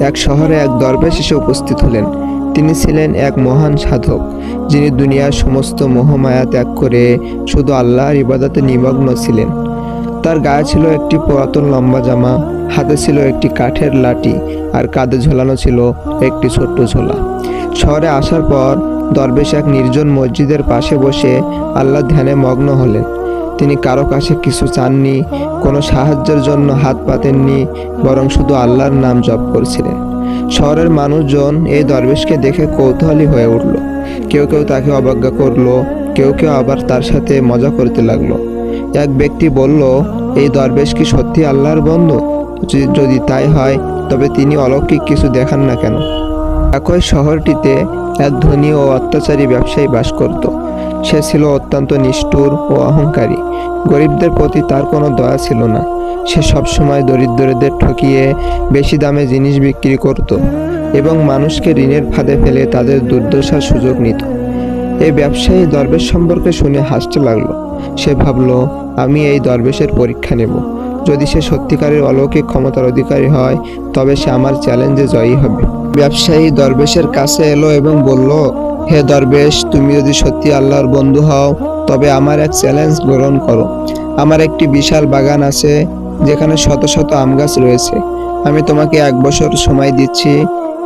এক শহরে এক দরবেশ এসে উপস্থিত হলেন। তিনি ছিলেন এক মহান সাধক, যিনি দুনিয়ার সমস্ত মোহমায়া ত্যাগ করে শুধু আল্লাহর ইবাদতে নিমগ্ন ছিলেন। তার গায়ে ছিল একটি পুরাতন লম্বা জামা, হাতে ছিল একটি কাঠের লাঠি আর কাঁধে ঝোলানো ছিল একটি ছোট্ট ঝোলা। শহরে আসার পর দরবেশ এক নির্জন মসজিদের পাশে বসে আল্লাহ ধ্যানে মগ্ন হলেন। তিনি কারও কাছে কিছু চাননি, কোনো সাহায্যের জন্য হাত পাতেননি, বরং শুধু আল্লাহর নাম জপ করছিলেন। শহরের মানুষজন এই দরবেশকে দেখে কৌতূহলী হয়ে উঠল। কেউ কেউ তাকে অবজ্ঞা করল, কেউ কেউ আবার তার সাথে মজা করতে লাগল। এক ব্যক্তি বলল, এই দরবেশ কি সত্যি আল্লাহর বন্ধু? যদি- তাই হয়, তবে তিনি অলৌকিক কিছু দেখান না কেন? একই শহরটিতে এক ধনী ও অত্যাচারী ব্যবসায়ী বাস করত। সে ছিল অত্যন্ত নিষ্ঠুর ও অহংকারী। গরিবদের প্রতি তার কোনো দয়া ছিল না। সে সবসময় দরিদ্রদের ঠকিয়ে বেশি দামে জিনিস বিক্রি করত এবং মানুষকে ঋণের ফাঁদে ফেলে তাদের দুর্দশার সুযোগ নিত। এই ব্যবসায়ী দরবেশ সম্পর্কে শুনে হাসতে লাগল। সে ভাবল, আমি এই দরবেশের পরীক্ষা নেব। যদি সে সত্যিকারের অলৌকিক ক্ষমতার অধিকারী হয়, তবে সে আমার চ্যালেঞ্জে জয়ী হবে। ব্যবসায়ী দরবেশের কাছে এলো এবং বলল হে দরবেশ, তুমি যদি সত্যি আল্লাহর বন্ধু হও, তবে আমার এক চ্যালেঞ্জ গ্রহণ করো। আমার একটি বিশাল বাগান আছে, যেখানে শত শত আম গাছ রয়েছে। আমি তোমাকে এক বছর সময় দিচ্ছি।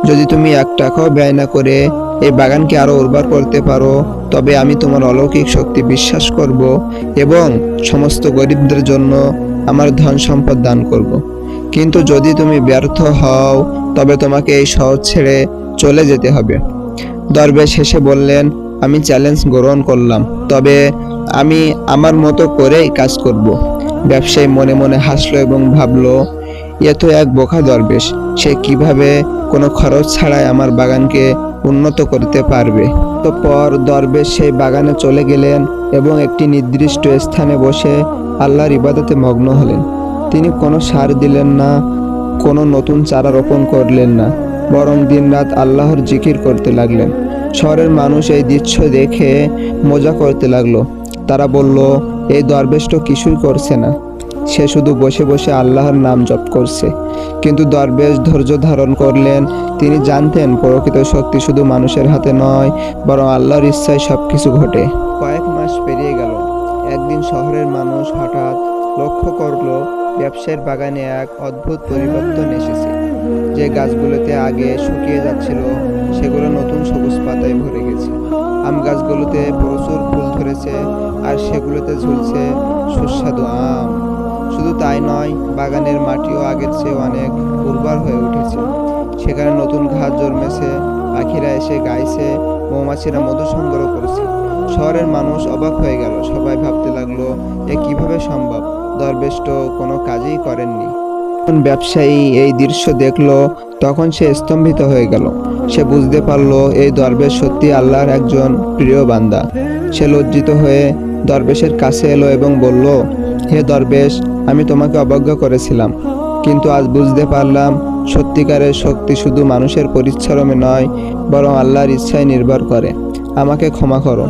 যদি তুমি এক টাকাও ব্যয় না করে এই বাগানকে আরও উর্বর করতে পারো, তবে আমি তোমার অলৌকিক শক্তি বিশ্বাস করব এবং সমস্ত গরিবদের জন্য আমার ধন সম্পদ দান করব। কিন্তু যদি তুমি ব্যর্থ হও, তবে তোমাকে এই শহর ছেড়ে চলে যেতে হবে। দরবেশ হেসে বললেন, আমি চ্যালেঞ্জ গ্রহণ করলাম, তবে আমি আমার মতো করেই কাজ করব। ব্যবসায়ী মনে মনে হাসলো এবং ভাবলো, এ তো এক বোকা দরবেশ, সে কীভাবে কোনো খরচ ছাড়াই আমার বাগানকে উন্নত করতে পারবে? তো পর দরবেশ সেই বাগানে চলে গেলেন এবং একটি নির্দিষ্ট স্থানে বসে আল্লাহর ইবাদতে মগ্ন হলেন। তিনি কোনো সার দিলেন না, কোনো নতুন চারা রোপণ করলেন না, বরং দিনরাত আল্লাহর জিকির করতে লাগলেন। শহরের মানুষ এই দৃশ্য দেখে মজা করতে লাগল। তারা বলল, এই দরবেশ তো কিছুই করছে না। সে শুধু বসে বসে আল্লাহর নাম জপ করছে। কিন্তু দরবেশ ধৈর্য ধারণ করলেন, তিনি জানতেন প্রকৃত শক্তি শুধু মানুষের হাতে নয়, বরং আল্লাহর ইচ্ছায় সব কিছু ঘটে। কয়েক মাস পেরিয়ে গেল। একদিন শহরের মানুষ হঠাৎ লক্ষ্য করল ব্যবসায়ীর বাগানে এক অদ্ভুত পরিবর্তন এসেছে। যে গাছগুলোতে আগে শুকিয়ে যাচ্ছিল, সেগুলো নতুন সবুজ পাতায় ভরে গেছে। আম গাছগুলোতে প্রচুর ফুল ধরেছে, আর সেগুলোতে ঝুলছে সুস্বাদু আম। শুধু তাই নয়, বাগানের মাটিও আগের চেয়ে অনেক উর্বর হয়ে উঠেছে। সেখানে নতুন ঘাস জন্মেছে, পাখিরা এসে গাইছে, মৌমাছিরা মধু সংগ্রহ করেছে। শহরের মানুষ অবাক হয়ে গেল। সবাই ভাবতে লাগল, এ কীভাবে সম্ভব? দরবেশ তো কোনো কাজই করেননি। যখন ব্যবসায়ী এই দৃশ্য দেখল, তখন সে স্তম্ভিত হয়ে গেল। সে বুঝতে পারল, এই দরবেশ সত্যি আল্লাহর একজন প্রিয় বান্দা। সে লজ্জিত হয়ে দরবেশের কাছে এলো এবং বলল, হে দরবেশ, আমি তোমাকে অবজ্ঞা করেছিলাম। কিন্তু আজ বুঝতে পারলাম, সত্যিকারের শক্তি শুধু মানুষের পরিশ্রমে নয়, বরং আল্লাহর ইচ্ছায় নির্ভর করে। আমাকে ক্ষমা করো।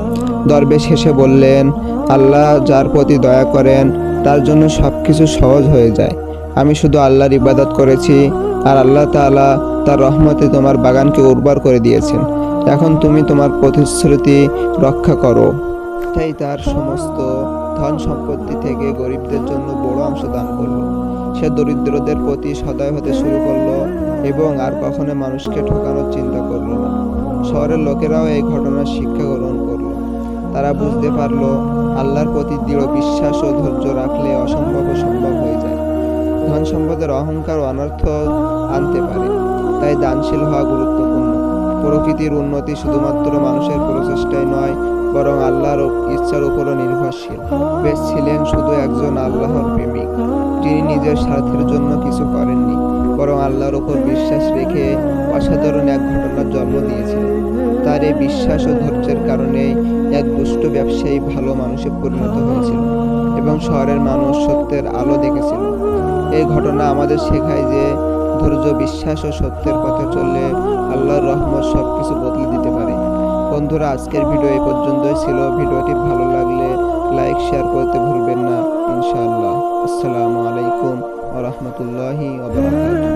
দরবেশ হেসে বললেন, আল্লাহ যার প্রতি দয়া করেন, তার জন্য সব কিছু সহজ হয়ে যায়। আমি শুধু আল্লাহর ইবাদত করেছি, আর আল্লাহ তাআলা তার রহমতে তোমার বাগানকে উর্বর করে দিয়েছেন। এখন তুমি তোমার প্রতিশ্রুতি রক্ষা করো। তাই তার সমস্ত ধন সম্পত্তি থেকে গরিবদের জন্য বড় অংশ দান করল। সে দরিদ্রদের প্রতি সদয় হতে শুরু করল এবং আর কখনো মানুষকে ঠকানোর চিন্তা করল না। শহরের লোকেরাও এই ঘটনার শিক্ষা গ্রহণ করল। তারা বুঝতে পারল, আল্লাহর প্রতি দৃঢ় বিশ্বাস ও ধৈর্য রাখলে অসম্ভব সম্ভব হয়ে যায়। ধন সম্পদের অহংকার ও অনর্থ আনতে পারে, তাই দানশীল হওয়া গুরুত্বপূর্ণ। প্রকৃতির উন্নতি শুধুমাত্র মানুষের প্রচেষ্টায় নয় বরং আল্লাহর ইচ্ছার উপরও নির্ভরশীল। বেশ ছিলেন শুধু একজন আল্লাহর প্রেমিক। যিনি নিজের স্বার্থের জন্য কিছু করেননি, বরং আল্লাহর উপর বিশ্বাস রেখে অসাধারণ এক ঘটনার জন্ম দিয়েছিলেন। তার এই বিশ্বাস ও ধৈর্যের কারণেই এক দুষ্ট ব্যবসায়ী ভালো মানুষে পরিণত হয়েছিল এবং শহরের মানুষ সত্যের আলো দেখেছিল। এই ঘটনা আমাদের শেখায় যে ধৈর্য, বিশ্বাস ও সত্যের পথে চললে আল্লাহর রহমত সব কিছু বদলে দিতে পারে। বন্ধুরা, আজকের ভিডিও এই পর্যন্তই ছিল। ভিডিওটি ভালো লাগলে লাইক, শেয়ার করতে ভুলবেন না। ইনশাআল্লাহ। আসসালামু আলাইকুম ওয়া রাহমাতুল্লাহি ওয়া বারাকাতুহু।